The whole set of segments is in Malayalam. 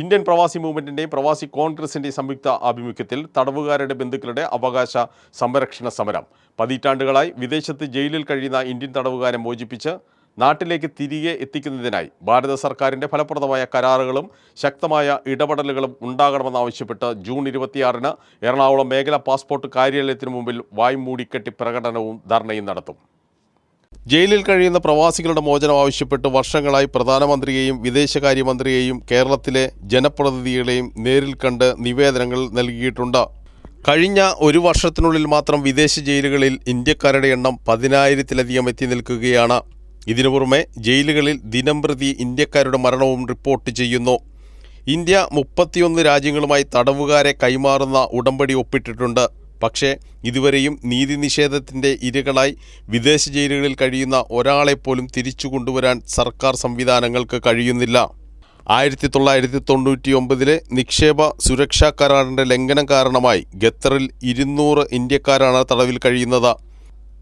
ഇന്ത്യൻ പ്രവാസി മൂവ്മെന്റിന്റെയും പ്രവാസി കോൺഗ്രസിന്റെയും സംയുക്ത ആഭിമുഖ്യത്തിൽ തടവുകാരുടെ ബന്ധുക്കളുടെ അവകാശ സംരക്ഷണ സമരം. പതിറ്റാണ്ടുകളായി വിദേശത്ത് ജയിലിൽ കഴിയുന്ന ഇന്ത്യൻ തടവുകാരെ മോചിപ്പിച്ച് നാട്ടിലേക്ക് തിരികെ എത്തിക്കുന്നതിനായി ഭാരത സർക്കാരിന്റെ ഫലപ്രദമായ കരാറുകളും ശക്തമായ ഇടപെടലുകളും ഉണ്ടാകണമെന്നാവശ്യപ്പെട്ട് ജൂൺ ഇരുപത്തിയാറിന് എറണാകുളം മേഖലാ പാസ്പോർട്ട് കാര്യാലയത്തിന് മുമ്പിൽ വായ്മൂടിക്കെട്ടി പ്രകടനവും ധർണയും നടത്തും. ജയിലിൽ കഴിയുന്ന പ്രവാസികളുടെ മോചനം ആവശ്യപ്പെട്ട് വർഷങ്ങളായി പ്രധാനമന്ത്രിയെയും വിദേശകാര്യമന്ത്രിയെയും കേരളത്തിലെ ജനപ്രതിനിധികളെയും നേരിൽ കണ്ട് നിവേദനങ്ങൾ നൽകിയിട്ടുണ്ട്. കഴിഞ്ഞ ഒരു വർഷത്തിനുള്ളിൽ മാത്രം വിദേശ ജയിലുകളിൽ ഇന്ത്യക്കാരുടെ എണ്ണം പതിനായിരത്തിലധികം എത്തി നിൽക്കുകയാണ്. ഇതിനു പുറമെ ജയിലുകളിൽ ദിനംപ്രതി ഇന്ത്യക്കാരുടെ മരണവും റിപ്പോർട്ട് ചെയ്യുന്നു. ഇന്ത്യ മുപ്പത്തിയൊന്ന് രാജ്യങ്ങളുമായി തടവുകാരെ കൈമാറുന്ന ഉടമ്പടി ഒപ്പിട്ടിട്ടുണ്ട്. പക്ഷേ ഇതുവരെയും നീതി നിഷേധത്തിന്റെ ഇരകളായി വിദേശ ജയിലുകളിൽ കഴിയുന്ന ഒരാളെപ്പോലും തിരിച്ചു കൊണ്ടുവരാൻ സർക്കാർ സംവിധാനങ്ങൾക്ക് കഴിയുന്നില്ല. ആയിരത്തി തൊള്ളായിരത്തി തൊണ്ണൂറ്റി ഒമ്പതിലെ നിക്ഷേപ സുരക്ഷാ കരാറിന്റെ ലംഘനം കാരണമായി ഖത്തറിൽ ഇരുന്നൂറ് ഇന്ത്യക്കാരാണ് തടവിൽ കഴിയുന്നത്.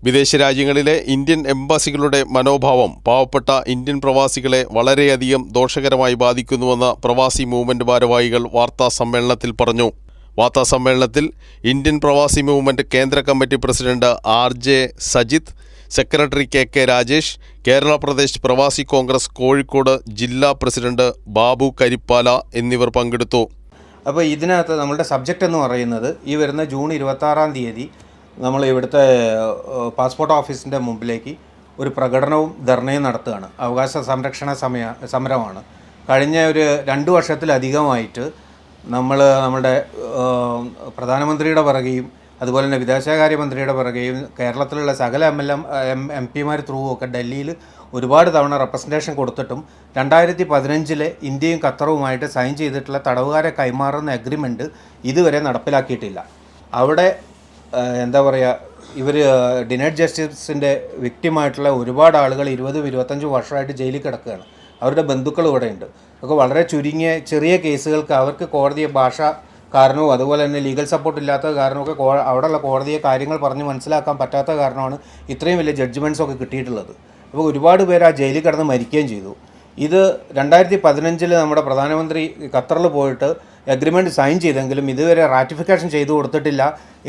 വിദേശ രാജ്യങ്ങളിലെ ഇന്ത്യൻ എംബസികളുടെ മനോഭാവം പാവപ്പെട്ട ഇന്ത്യൻ പ്രവാസികളെ വളരെയധികം ദോഷകരമായി ബാധിക്കുന്നുവെന്ന് പ്രവാസി മൂവ്മെന്റ് ഭാരവാഹികൾ വാർത്താ സമ്മേളനത്തിൽ പറഞ്ഞു. വാർത്താ സമ്മേളനത്തിൽ ഇന്ത്യൻ പ്രവാസി മൂവ്മെന്റ് കേന്ദ്ര committee president R J Sajith secretary K K Rajesh Kerala Pradesh Pravasi Congress Kozhikode ജില്ലാ പ്രസിഡന്റ് ബാബു കരിപ്പാല എന്നിവർ പങ്കെടുത്തു. അപ്പോൾ ഇതിനകത്ത് നമ്മളുടെ സബ്ജക്റ്റ് എന്ന് പറയുന്നത് ഈ വരുന്ന ജൂൺ ഇരുപത്താറാം തീയതി നമ്മൾ ഇവിടുത്തെ പാസ്പോർട്ട് ഓഫീസിന്റെ മുമ്പിലേക്ക് ഒരു പ്രകടനവും ധർണയും നടത്തുകയാണ്. അവകാശ സംരക്ഷണ സമയ സമരമാണ്. കഴിഞ്ഞ ഒരു രണ്ട് വർഷത്തിലധികമായിട്ട് നമ്മൾ നമ്മുടെ പ്രധാനമന്ത്രിയുടെ പിറകെയും അതുപോലെ തന്നെ വിദേശകാര്യമന്ത്രിയുടെ പിറകെയും കേരളത്തിലുള്ള സകല എം എൽ എം എം പിമാർ ത്രൂ ഒക്കെ ഡൽഹിയിൽ ഒരുപാട് തവണ റെപ്രസെന്റേഷൻ കൊടുത്തിട്ടും രണ്ടായിരത്തി പതിനഞ്ചിലെ ഇന്ത്യയും ഖത്തറുമായിട്ട് സൈൻ ചെയ്തിട്ടുള്ള തടവുകാരെ കൈമാറുന്ന അഗ്രിമെന്റ് ഇതുവരെ നടപ്പിലാക്കിയിട്ടില്ല. അവിടെ എന്താ പറയുക ഇവർ ഡിനേഡ് ജസ്റ്റിസിന്റെ വിക്റ്റിമായിട്ടുള്ള ഒരുപാട് ആളുകൾ ഇരുപതും ഇരുപത്തഞ്ചും വർഷമായിട്ട് ജയിലിൽ കിടക്കുകയാണ്. അവരുടെ ബന്ധുക്കൾ ഇവിടെ ഉണ്ട് ഒക്കെ വളരെ ചുരുങ്ങിയ ചെറിയ കേസുകൾക്ക് അവർക്ക് കോടതിയെ ഭാഷ കാരണവും അതുപോലെ തന്നെ ലീഗൽ സപ്പോർട്ട് ഇല്ലാത്ത കാരണമൊക്കെ കോ അവിടെയുള്ള കോടതിയെ കാര്യങ്ങൾ പറഞ്ഞ് മനസ്സിലാക്കാൻ പറ്റാത്ത കാരണമാണ് ഇത്രയും വലിയ ജഡ്ജ്മെന്റ്സ് ഒക്കെ കിട്ടിയിട്ടുള്ളത്. അപ്പോൾ ഒരുപാട് പേര് ആ ജയിലിൽ കിടന്ന് മരിക്കുകയും ചെയ്തു. ഇത് രണ്ടായിരത്തി പതിനഞ്ചിൽ നമ്മുടെ പ്രധാനമന്ത്രി ഖത്തറിൽ പോയിട്ട് അഗ്രിമെന്റ് സൈൻ ചെയ്തെങ്കിലും ഇതുവരെ റാറ്റിഫിക്കേഷൻ ചെയ്തു കൊടുത്തിട്ടില്ല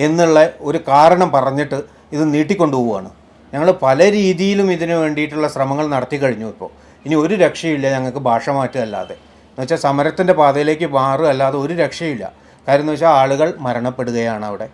എന്നുള്ള ഒരു കാരണം പറഞ്ഞിട്ട് ഇത് നീട്ടിക്കൊണ്ടുപോവുകയാണ്. ഞങ്ങൾ പല രീതിയിലും ഇതിനു വേണ്ടിയിട്ടുള്ള ശ്രമങ്ങൾ നടത്തി കഴിഞ്ഞു ഇപ്പോൾ. ഇനി ഒരു രക്ഷയില്ല ഞങ്ങൾക്ക് ഭാഷ മാറ്റുകയല്ലാതെ എന്ന് വെച്ചാൽ സമരത്തിന്റെ പാതയിലേക്ക് മാറുക അല്ലാതെ ഒരു രക്ഷയില്ല കാര്യം എന്ന് വെച്ചാൽ ആളുകൾ മരണപ്പെടുകയാണ് അവിടെ.